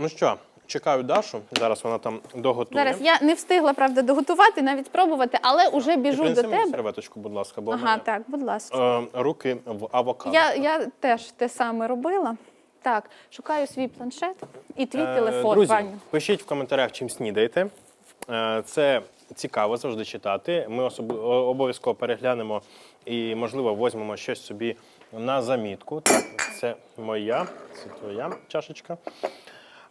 Ну що, чекаю Дашу. Зараз вона там доготує. Зараз я не встигла правда доготувати, навіть спробувати, але вже біжу до мені тебе. серветочку, будь ласка, бо в Ага, мене, так, будь ласка. е, руки в авокадо. Я, я теж те саме робила. Так, шукаю свій планшет і твій Е, телефон, Друзі, Ваню. пишіть в коментарях, чим снідаєте. Е, Це цікаво завжди читати. Ми особ- о- обов'язково переглянемо і, можливо, візьмемо щось собі на замітку. Так, це моя, це твоя чашечка.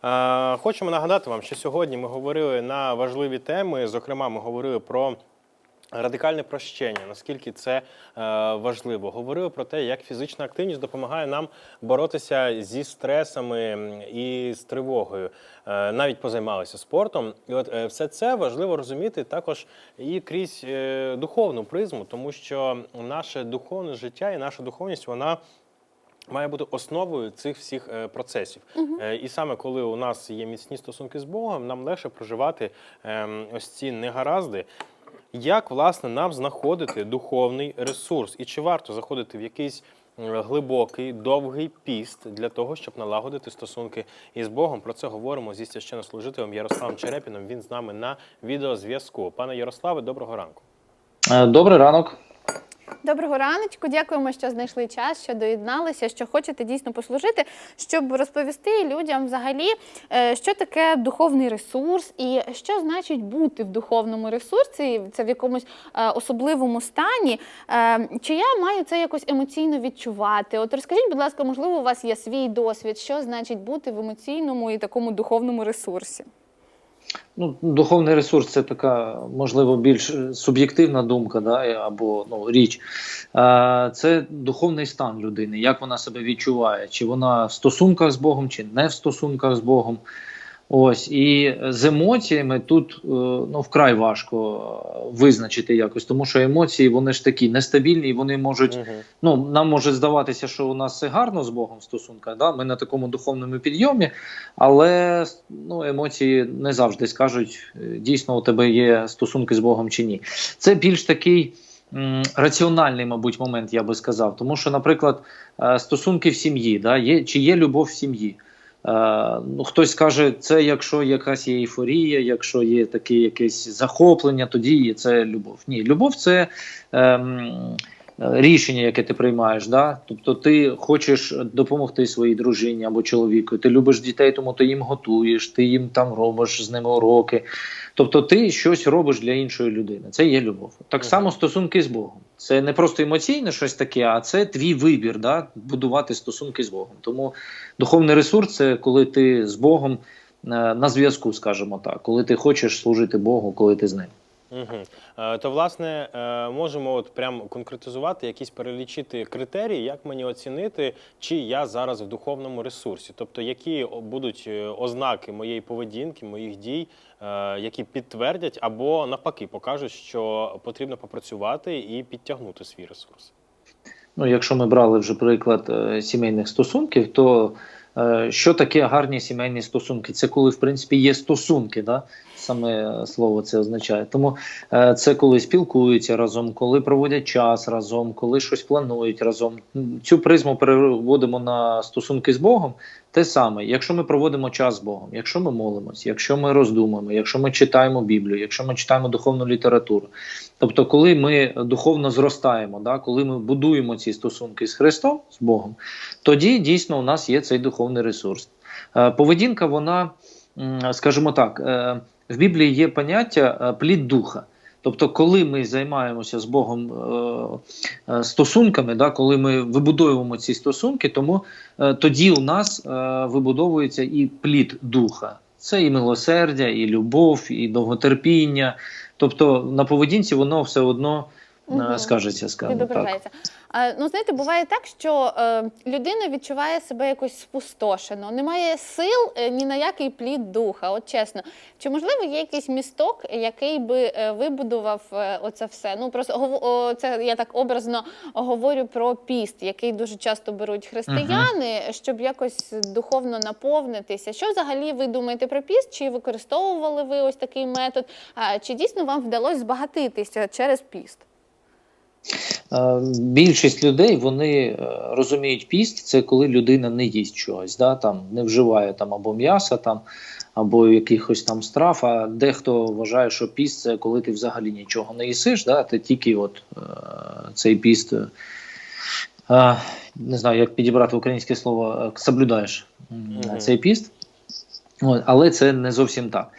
Е, Хочемо нагадати вам, що сьогодні ми говорили на важливі теми. Зокрема, ми говорили про Радикальне прощення, наскільки це е, важливо. Говорили про те, як фізична активність допомагає нам боротися зі стресами і з тривогою. Е, навіть позаймалися спортом. І от все це важливо розуміти також і крізь духовну призму, тому що наше духовне життя і наша духовність вона. Має бути основою цих всіх е, процесів. Е, і саме коли у нас є міцні стосунки з Богом, нам легше проживати ем, ось ці негаразди. Як власне нам знаходити духовний ресурс? І чи варто заходити в якийсь е, глибокий, довгий піст для того, щоб налагодити стосунки із Богом? Про це говоримо зі священнослужителем Ярославом Черепіном. Він з нами на відеозв'язку. Пане Ярославе, доброго ранку. Добрий ранок. Доброго раночку, дякуємо, що знайшли час, що доєдналися, що хочете дійсно послужити, щоб розповісти людям взагалі, е, що таке духовний ресурс і що значить бути в духовному ресурсі, це в якомусь е, особливому стані. Е, Чи я маю це якось емоційно відчувати? От розкажіть, будь ласка, можливо, у вас є свій досвід, що значить бути в емоційному і такому духовному ресурсі? Ну, духовний ресурс це така, можливо, більш е, суб'єктивна думка, да, або ну, річ. А, Це духовний стан людини, як вона себе відчуває, чи вона в стосунках з Богом, чи не в стосунках з Богом. Ось і з емоціями тут е, ну вкрай важко е, визначити якось, тому що емоції вони ж такі нестабільні, і вони можуть Мгм. ну, нам може здаватися, що у нас все гарно з Богом в стосунках, да? ми на такому духовному підйомі, але ну, емоції не завжди скажуть, е, дійсно у тебе є стосунки з Богом чи ні. Це більш такий раціональний, мабуть, момент, я би сказав. Тому що, наприклад, стосунки в сім'ї, да? є, чи є любов в сім'ї? Е, ну, хтось каже, це якщо якась є ейфорія, якщо є таке якесь захоплення, тоді є це любов. Ні, любов це ем, рішення, яке ти приймаєш. Да? Тобто ти хочеш допомогти своїй дружині або чоловіку, ти любиш дітей, тому ти їм готуєш, ти їм там робиш з ними уроки. Тобто ти щось робиш для іншої людини. Це є любов. Так само стосунки з Богом. Це не просто емоційне щось таке, а це твій вибір, да? будувати стосунки з Богом. Тому духовний ресурс це коли ти з Богом е, на зв'язку, скажімо так, коли ти хочеш служити Богу, коли ти з ним. Угу. То, власне, е, можемо от прям конкретизувати, якісь перелічити критерії, як мені оцінити, чи я зараз в духовному ресурсі. Тобто, які будуть е, ознаки моєї поведінки, моїх дій, які підтвердять або навпаки покажуть, що потрібно попрацювати і підтягнути свій ресурс. Ну, якщо ми брали вже приклад сімейних стосунків, то що таке гарні сімейні стосунки? Це коли, в принципі, є стосунки, да? Саме слово це означає. Тому е, це коли спілкуються разом, коли проводять час разом, коли щось планують разом. Цю призму переводимо на стосунки з Богом. Те саме, якщо ми проводимо час з Богом, якщо ми молимось, якщо ми роздумуємо, якщо ми читаємо Біблію, якщо ми читаємо духовну літературу. Тобто, коли ми духовно зростаємо, да, коли ми будуємо ці стосунки з Христом, з Богом, тоді дійсно у нас є цей духовний ресурс. Е, Поведінка, вона, скажімо так, е, в Біблії є поняття е, плід духа. Тобто, коли ми займаємося з Богом е, е, стосунками, да, коли ми вибудовуємо ці стосунки, тому е, тоді у нас е, вибудовується і плід духа. Це і милосердя, і любов, і довготерпіння. Тобто на поведінці воно все одно е, скажеться, скажімо так. А, ну, знаєте, буває так, що е, людина відчуває себе якось спустошено, немає сил е, ні на який плід духа. От чесно, чи можливо є якийсь місток, який би е, вибудував е, оце все? Ну просто це я так образно говорю про піст, який дуже часто беруть християни, щоб якось духовно наповнитися. Що взагалі ви думаєте про піст? Чи використовували ви ось такий метод? А, чи дійсно вам вдалося збагатитися через піст? Е, Більшість людей вони е, розуміють піст, це коли людина не їсть чогось, да, там, не вживає там, або м'яса, там, або якихось там страв. А дехто вважає, що піст це коли ти взагалі нічого не їсиш, да, ти тільки от, е, цей піст, е, не знаю, як підібрати українське слово, соблюдаєш Мгм. цей піст. Але це не зовсім так.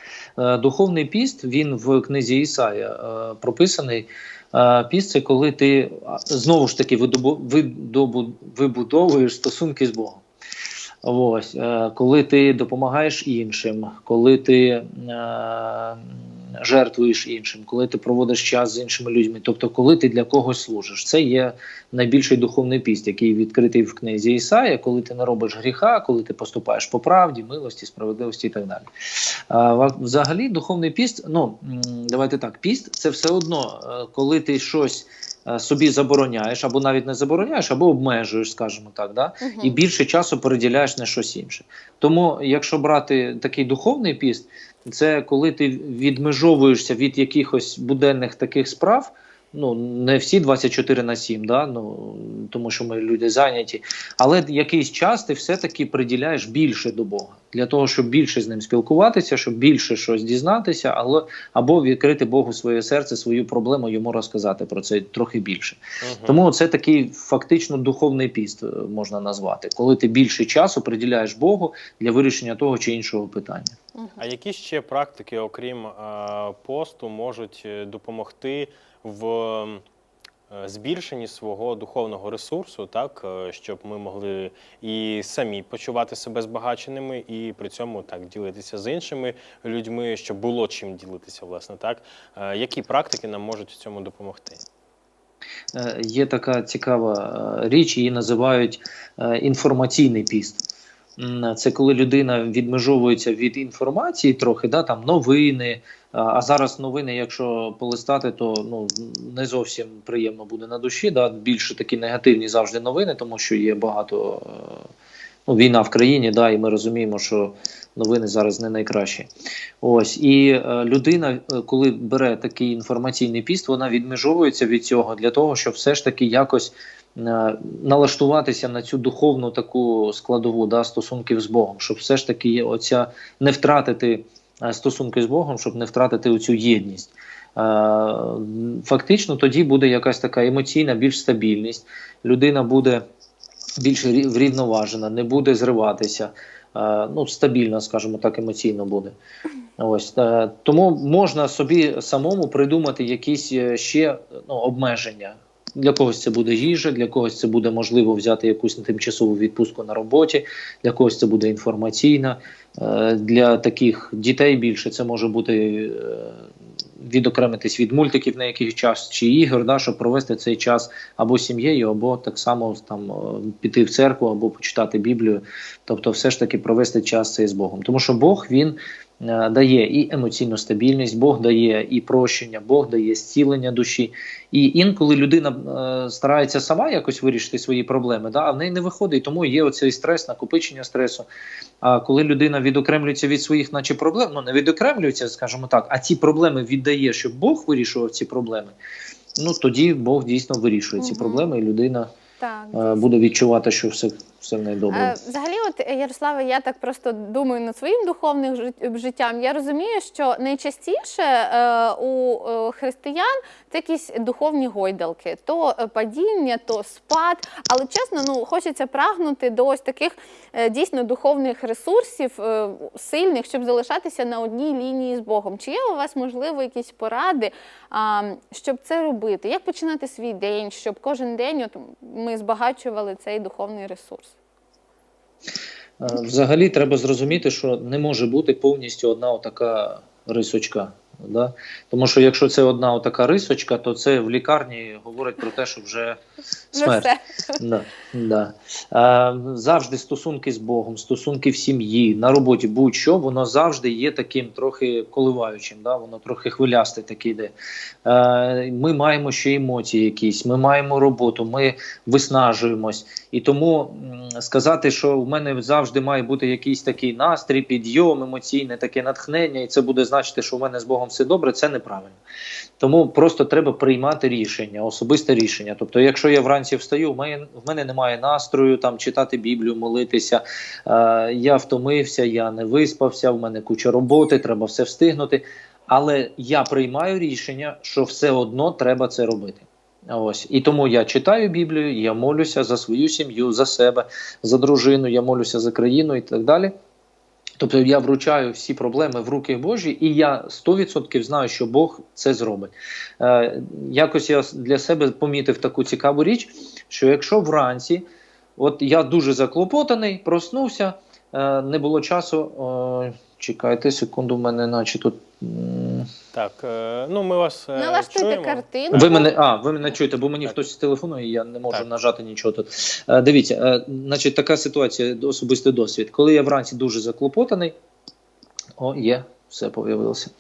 Духовний піст він в книзі Ісая прописаний. Е, Піст це коли ти знову ж таки вибудовуєш стосунки з Богом. Ось, е, коли ти допомагаєш іншим, коли ти е, жертвуєш іншим, коли ти проводиш час з іншими людьми, тобто коли ти для когось служиш, це є найбільший духовний піст, який відкритий в книзі Ісая, коли ти не робиш гріха, коли ти поступаєш по правді, милості, справедливості і так далі. А, взагалі, духовний піст, ну давайте так, піст це все одно, е, коли ти щось е, собі забороняєш, або навіть не забороняєш, або обмежуєш, скажімо так, да? Мгм. і більше часу переділяєш на щось інше. Тому, якщо брати такий духовний піст, це коли ти відмежовуєшся від якихось буденних таких справ. Ну, не всі 24 на 7, да? ну, тому що ми люди зайняті. Але якийсь час ти все-таки приділяєш більше до Бога для того, щоб більше з ним спілкуватися, щоб більше щось дізнатися, але або відкрити Богу своє серце, свою проблему, йому розказати про це трохи більше. Мгм. Тому це такий фактично духовний піст е, можна назвати, коли ти більше часу приділяєш Богу для вирішення того чи іншого питання. А які ще практики, окрім е, посту, можуть е, допомогти в збільшенні свого духовного ресурсу, так е, щоб ми могли і самі почувати себе збагаченими, і при цьому так ділитися з іншими людьми, щоб було чим ділитися, власне, так Е, які практики нам можуть в цьому допомогти? Е, Є така цікава е, річ, її називають е, інформаційний піст. Це коли людина відмежовується від інформації трохи, да, там новини. а- зараз новини, якщо полистати, то ну не зовсім приємно буде на душі. Да, більше такі негативні завжди новини, тому що є багато е, ну, війна в країні, да, і ми розуміємо, що новини зараз не найкращі. Ось і е, людина, е, коли бере такий інформаційний піст, вона відмежовується від цього для того, щоб все ж таки якось налаштуватися на цю духовну таку складову да, стосунків з Богом, щоб все ж таки оця не втратити е, стосунки з Богом, щоб не втратити оцю єдність. Е, Фактично, тоді буде якась така емоційна, більш стабільність. Людина буде більш врівноважена, не буде зриватися. Е, Ну, стабільно, скажімо так, емоційно буде. Ось е, тому можна собі самому придумати якісь е, ще ну, обмеження. Для когось це буде їжа, для когось це буде можливо взяти якусь тимчасову відпустку на роботі, для когось це буде інформаційна. Е, Для таких дітей більше це може бути е, відокремитись від мультиків на якийсь час чи ігор, да, щоб провести цей час або сім'єю, або так само там е, піти в церкву, або почитати Біблію. Тобто, все ж таки провести час цей з Богом. Тому що Бог він дає і емоційну стабільність, Бог дає і прощення, Бог дає зцілення душі. І інколи людина е, старається сама якось вирішити свої проблеми, да, а в неї не виходить, тому є оцей стрес, накопичення стресу. А коли людина відокремлюється від своїх, наче проблем, ну не відокремлюється, скажімо так, а ці проблеми віддає, щоб Бог вирішував ці проблеми. Ну тоді Бог дійсно вирішує ці Мгм. проблеми, і людина Так, е, буде відчувати, що все, неї добре. Е, Взагалі, от е, Ярославе, я так просто думаю над своїм духовним жит- життям. Я розумію, що найчастіше е, у е, християн це якісь духовні гойдалки, то е, падіння, то спад. Але чесно, ну хочеться прагнути до ось таких е, дійсно духовних ресурсів е, сильних, щоб залишатися на одній лінії з Богом. Чи є у вас можливо якісь поради, щоб це робити? Як починати свій день, щоб кожен день от ми збагачували цей духовний ресурс? Е, Взагалі треба зрозуміти, що не може бути повністю одна отака рисочка. Да? Тому що якщо це одна отака рисочка, то це в лікарні говорить про те, що вже Вже смерть. Да, да. Е, завжди стосунки з Богом, стосунки в сім'ї, на роботі, будь-що, воно завжди є таким трохи коливаючим, да? воно трохи хвилясте таке йде. Е, ми маємо ще емоції якісь, ми маємо роботу, ми виснажуємось. І тому сказати, що в мене завжди має бути якийсь такий настрій, підйом, емоційне таке натхнення, і це буде значити, що в мене з Богом все добре, це неправильно. Тому просто треба приймати рішення, особисте рішення. Тобто, якщо я вранці встаю, в мене, немає настрою там читати Біблію, молитися. Е, я втомився, я не виспався, в мене куча роботи, треба все встигнути. Але я приймаю рішення, що все одно треба це робити. Ось і тому я читаю Біблію, я молюся за свою сім'ю, за себе, за дружину, я молюся за країну і так далі. Тобто я вручаю всі проблеми в руки Божі, і я 100% знаю, що Бог це зробить. Е, якось я для себе помітив таку цікаву річ, що якщо вранці, от я дуже заклопотаний, проснувся, е, не було часу. Чекайте секунду, в мене наче тут. Так, е, ну ми вас е, Налаштуйте чуємо. картинку. ви мене, а, ви мене чуєте, бо мені Так. хтось телефонує, і я не можу Так. нажати нічого тут. Е, дивіться, значить, така ситуація, особистий досвід. Коли я вранці дуже заклопотаний, о, є, все появилося.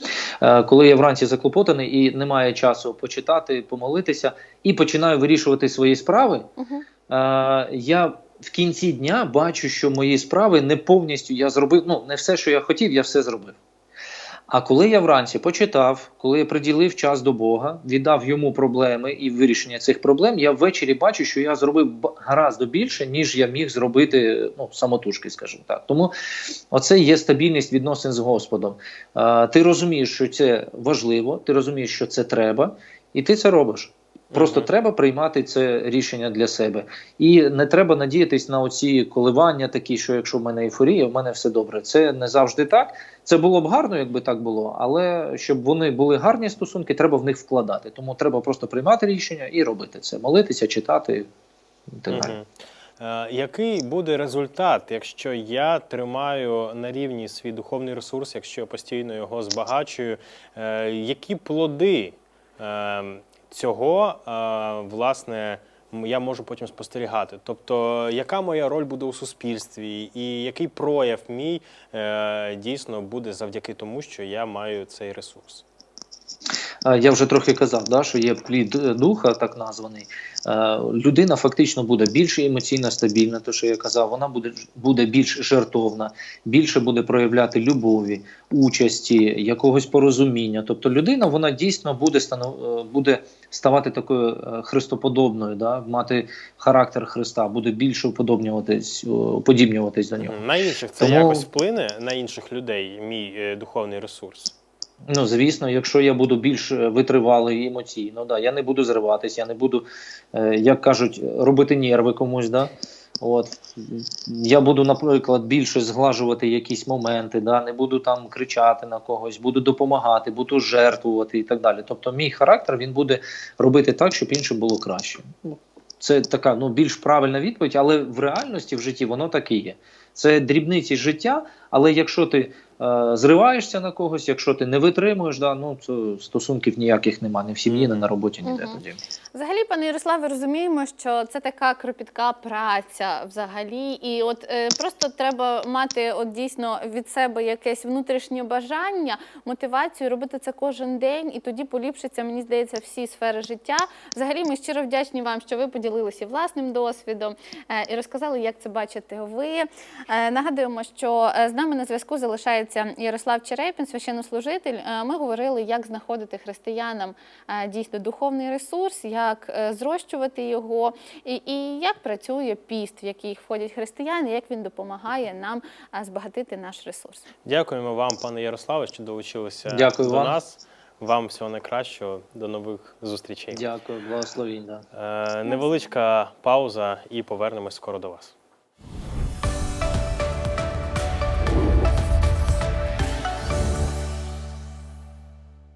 Коли я вранці заклопотаний і немає часу почитати, помолитися, і починаю вирішувати свої справи, Мгм. е, я в кінці дня бачу, що мої справи не повністю я зробив. Ну, не все, що я хотів, я все зробив. А коли я вранці почитав, коли я приділив час до Бога, віддав йому проблеми і вирішення цих проблем, я ввечері бачу, що я зробив гаразд більше, ніж я міг зробити ну, самотужки, скажімо так. Тому оце є стабільність відносин з Господом. А, ти розумієш, що це важливо, ти розумієш, що це треба, і ти це робиш. Просто Мгм. треба приймати це рішення для себе. І не треба надіятись на оці коливання, такі, що якщо в мене ейфорія, в мене все добре. Це не завжди так. Це було б гарно, якби так було, але щоб вони були гарні стосунки, треба в них вкладати. Тому треба просто приймати рішення і робити це, молитися, читати і так далі. Мгм. Е, Який буде результат, якщо я тримаю на рівні свій духовний ресурс, якщо я постійно його збагачую? Е, Які плоди е, цього е, власне я можу потім спостерігати? Тобто, яка моя роль буде у суспільстві, і який прояв мій е, дійсно буде завдяки тому, що я маю цей ресурс? Я вже трохи казав, да, що є плід е, духа, так названий. Е, Людина фактично буде більш емоційно стабільна, то що я казав, вона буде, буде більш жертовна, більше буде проявляти любові, участі, якогось порозуміння. Тобто людина вона дійсно буде станов, е, буде ставати такою христоподобною, да, мати характер Христа, буде більше уподобнюватись, уподібнюватись до нього. На інших це Тому- якось вплине на інших людей, мій духовний ресурс. Ну, звісно, якщо я буду більш е, витривалий емоційно, да, я не буду зриватись, я не буду, е, як кажуть, робити нерви комусь. Да? От. Я буду, наприклад, більше зглажувати якісь моменти, да? не буду там кричати на когось, буду допомагати, буду жертвувати і так далі. Тобто, мій характер він буде робити так, щоб іншим було краще. Це така ну, більш правильна відповідь, але в реальності в житті воно так і є. Це дрібниці життя, але якщо ти зриваєшся на когось, якщо ти не витримуєш, да, ну то стосунків ніяких нема, ні в сім'ї, ні на роботі, ніде Мгм. тоді. Взагалі, пане Ярославе, розуміємо, що це така кропітка праця взагалі, і от е, просто треба мати от дійсно від себе якесь внутрішнє бажання, мотивацію робити це кожен день, і тоді поліпшиться, мені здається, всі сфери життя. Взагалі, ми щиро вдячні вам, що ви поділилися власним досвідом е, і розказали, як це бачите ви. Е, нагадуємо, що е, з нами на зв'язку залишається Ярослав Черепін, священнослужитель. Е, Ми говорили, як знаходити християнам е, дійсно духовний ресурс, як е, зрощувати його, і, і як працює піст, в який входять християни, як він допомагає нам збагатити наш ресурс. Дякуємо вам, пане Ярославе, що долучилися Дякую до вам. нас. Вам всього найкращого, до нових зустрічей. Дякую. Е, невеличка пауза і повернемось скоро до вас.